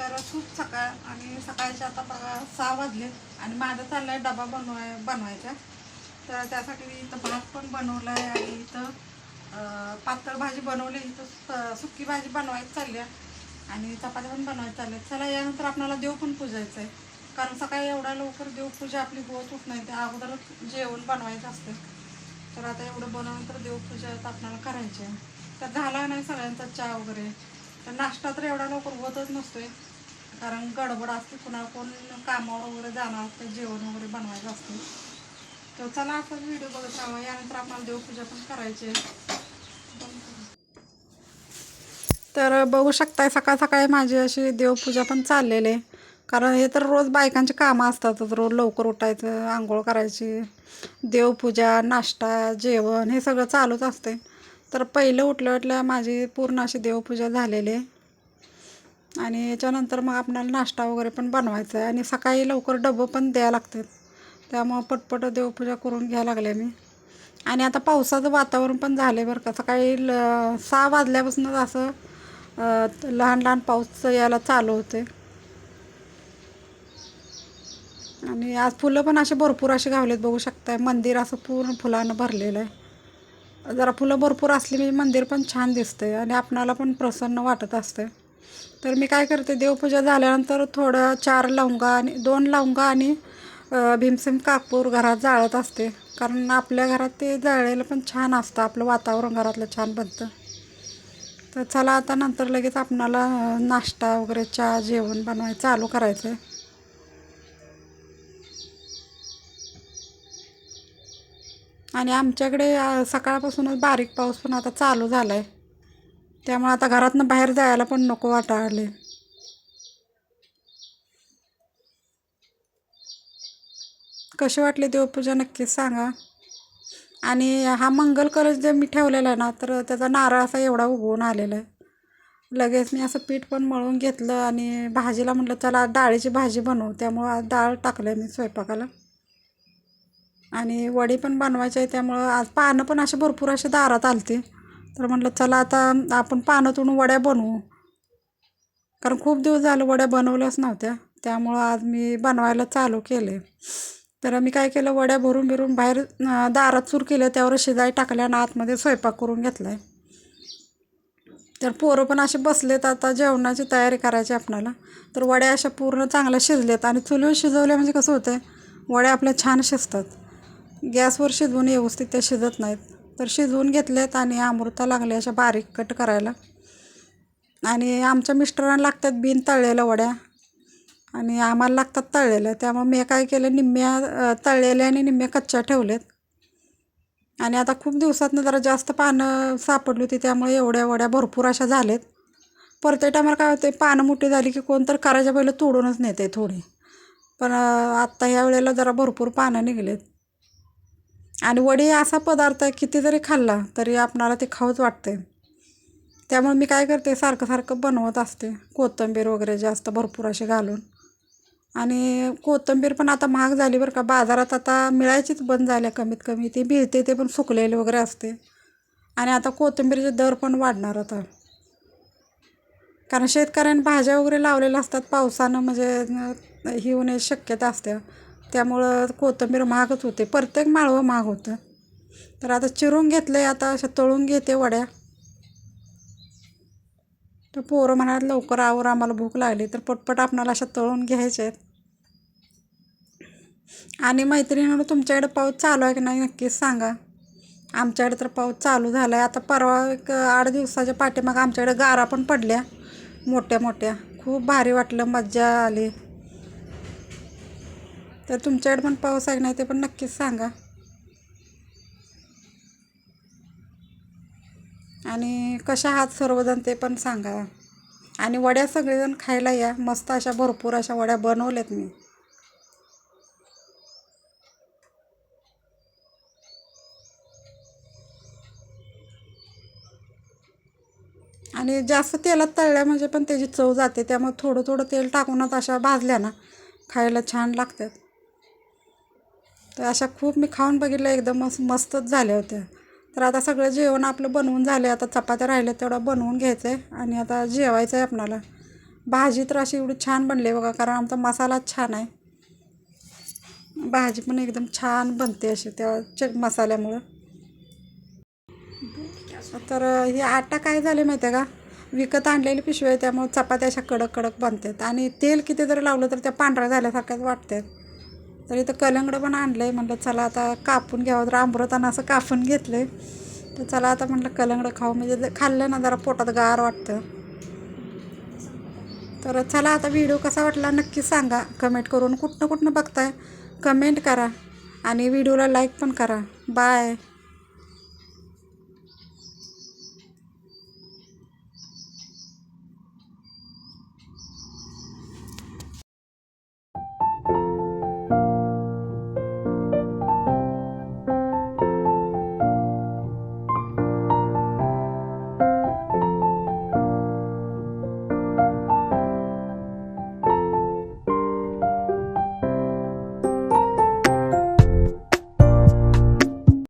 तर खूप सकाळ आणि सकाळचे आता बघा सहा वाजले आणि माझा चाललाय डबा बनवाय बनवायचा. तर त्यासाठी मी इथं भात पण बनवला आहे आणि इथं पातळ भाजी बनवली. इथं सुकी भाजी बनवायची चालली आहे आणि चपात्या पण बनवायच्या चालल्या. चला यानंतर आपल्याला देव पण पूजायचं आहे कारण सकाळी एवढ्या लवकर देवपूजा आपली होत उठ नाही त्या अगोदरच जेवण बनवायचं असते. तर आता एवढं बनवल्यानंतर देवपूजा तर आपल्याला करायची आहे. तर झाला नाही सगळ्यांचा चहा वगैरे. तर नाश्ता तर एवढा लवकर होतच नसतोय. कारण गडबड असते कुणा कोण कामावर वगैरे जाणार असतं जेवण वगैरे बनवायचं असते. तर चला आपण व्हिडिओ बघत राहावा यानंतर आम्हाला देवपूजा पण करायची आहे. तर बघू शकताय सकाळ सकाळी माझी अशी देवपूजा पण चाललेली आहे. कारण हे तर रोज बायकांची कामं असतातच रोज लवकर उठायचं आंघोळ करायची देवपूजा नाश्ता जेवण हे सगळं चालूच असते. तर पहिलं उठल्या उठल्या माझी पूर्ण अशी देवपूजा झालेली आहे. आणि याच्यानंतर मग आपल्याला नाश्ता वगैरे पण बनवायचा आहे. आणि सकाळी लवकर डबं पण द्यायला लागतात. त्यामुळं पटपट देवपूजा करून घ्यायला लागले मी. आणि आता पावसाचं वातावरण पण झालं बरं का. सकाळी ल सहा वाजल्यापासूनच असं लहान लहान पाऊस यायला चालू होते आणि आज फुलं पण असे भरपूर असे घावलेत बघू शकताय. मंदिर असं पूर्ण फुलानं भरलेलं आहे. जरा फुलं भरपूर असली म्हणजे मंदिर पण छान दिसते आणि आपणाला पण प्रसन्न वाटत असते तर मी काय करते देवपूजा झाल्यानंतर थोडं चार लवंगा आणि दोन लवंगा आणि भीमसेम कापूर घरात जाळत असते. कारण आपल्या घरात ते जाळायला पण छान असतं आपलं वातावरण घरातलं छान बनतं. तर चला आता नंतर लगेच आपणाला नाश्ता वगैरे चहा जेवण बनवाय चालू करायचं आहे आणि आमच्याकडे सकाळपासूनच बारीक पाऊस पण आता चालू झाला आहे त्यामुळे आता घरातनं बाहेर जायला पण नको वाटायले. कशी वाटली देवपूजा? नक्कीच सांगा. आणि हा मंगल कलश जे मी ठेवलेला आहे ना तर त्याचा नारळ असा एवढा उगवून आलेला आहे. लगेच मी असं पीठ पण मळून घेतलं आणि भाजीला म्हटलं चला डाळीची भाजी बनवू. त्यामुळं आज डाळ टाकलं मी स्वयंपाकाला. आणि वडी पण बनवायची आहे त्यामुळं आज पानं पण असे भरपूर असे दारात आलते. तर म्हटलं चला आता आपण पानं वड्या बनवू. कारण खूप दिवस झालं वड्या बनवल्याच नव्हत्या. त्यामुळं आज मी बनवायला चालू केले तर मी काय केलं वड्या भरून बिरून बाहेर दारात चूर केलं त्यावर शिजाई टाकल्या आणि आतमध्ये स्वयंपाक करून घेतला आहे तर पोरं पण असे बसलेत आता जेवणाची तयारी करायची आपणाला. तर वड्या अशा पूर्ण चांगल्या शिजलेत आणि चुलीवर शिजवल्या म्हणजे कसं होतं वड्या आपल्या छान शिजतात. गॅसवर शिजवून व्यवस्थित त्या शिजत नाहीत. तर शिजवून घेतलेत आणि अमृता लागले अशा बारीक कट करायला. आणि आमच्या मिस्टरांना लागतात बिन तळलेल्या वड्या. आणि आम्हाला लागतात तळलेल्या. त्यामुळे मी काय केलं निम्म्या तळलेल्या आणि निम्म्या कच्च्या ठेवलेत. आणि आता खूप दिवसातनं जरा जास्त पानं सापडली होती त्यामुळे एवढ्या वड्या भरपूर अशा झालेत. परते टायमाला काय होते पानं मोठी झाली की कोण तर करायच्या पहिलं तोडूनच नेते थोडी. पण आत्ता ह्या वेळेला जरा भरपूर पानं निघलेत. आणि वडी असा पदार्थ आहे किती जरी खाल्ला तरी आपणाला ते खाऊच वाटते त्यामुळे मी काय करते सारखं सारखं बनवत असते. कोथिंबीर वगैरे जास्त भरपूर असे घालून. आणि कोथिंबीर पण आता महाग झाली बरं का. बाजारात आता मिळायचीच बंद झाल्या कमीत कमी. ती मिळते ते पण सुकलेले वगैरे असते. आणि आता कोथिंबीरचे दर पण वाढणार आता. कारण शेतकऱ्यांनी भाज्या वगैरे लावलेल्या असतात पावसानं म्हणजे ही होण्याची शक्यता असते. त्यामुळं कोथिंबीर महागच होते. प्रत्येक माळवं महाग होतं. तर आता चिरून घेतले आता अशा तळून घेते वड्या. तर पोरं म्हणाल लवकर आवर आम्हाला भूक लागली. तर पटपट आपणाला अशा तळून घ्यायच्या आहेत. आणि मैत्रिणीनं तुमच्याकडे पाऊस चालू आहे की नाही नक्कीच सांगा. आमच्याकडे तर पाऊस चालू झाला आहे आता परवा एक आठ दिवसाच्या पाठीमाग आमच्याकडे गारा पण पडल्या. मोठ्या मोठ्या खूप भारी वाटलं मज्जा आली. तर तुमच्याकडे पण पाऊस आहे नाही ते पण नक्कीच सांगा. आणि कशा आहात सर्वजण ते पण सांगा. आणि वड्या सगळेजण खायला या. मस्त अशा भरपूर अशा वड्या बनवल्यात मी. आणि जास्त तेलात तळल्या म्हणजे पण त्याची चव जाते. त्यामुळे थोडं थोडं तेल टाकूनच अशा भाजल्या ना खायला छान लागतात. तर अशा खूप मी खाऊन बघितलं एकदम मस्त मस्तच झाल्या होत्या. तर आता सगळं जेवण आपलं बनवून झालं आता चपात्या राहिल्या तेवढा बनवून घ्यायचं आहे आणि आता जेवायचं आहे आपणाला. भाजी तर अशी एवढी छान बनली आहे बघा कारण आमचा मसालाच छान आहे. भाजी पण एकदम छान बनते अशी त्या च मसाल्यामुळं. तर हे आटा काय झाले माहिती आहे का? विकत आणलेली पिशवी आहे त्यामुळे चपात्या अशा कडक कडक बनतात. आणि तेल किती जरी लावलं तर त्या पांढऱ्या झाल्यासारख्याच वाटतात. तर इथं कलंगडं पण आणलं आहे म्हटलं चला आता कापून घ्यावं. तर आंबरताना असं कापून घेतलं आहे तर चला आता म्हटलं कलंगडं खाऊ. म्हणजे खाल्लं ना जरा पोटात गार वाटतं. तर चला आता व्हिडिओ कसा वाटला नक्की सांगा. कमेंट करून कुठनं कुठनं बघताय कमेंट करा. आणि व्हिडिओला लाईक पण करा. बाय.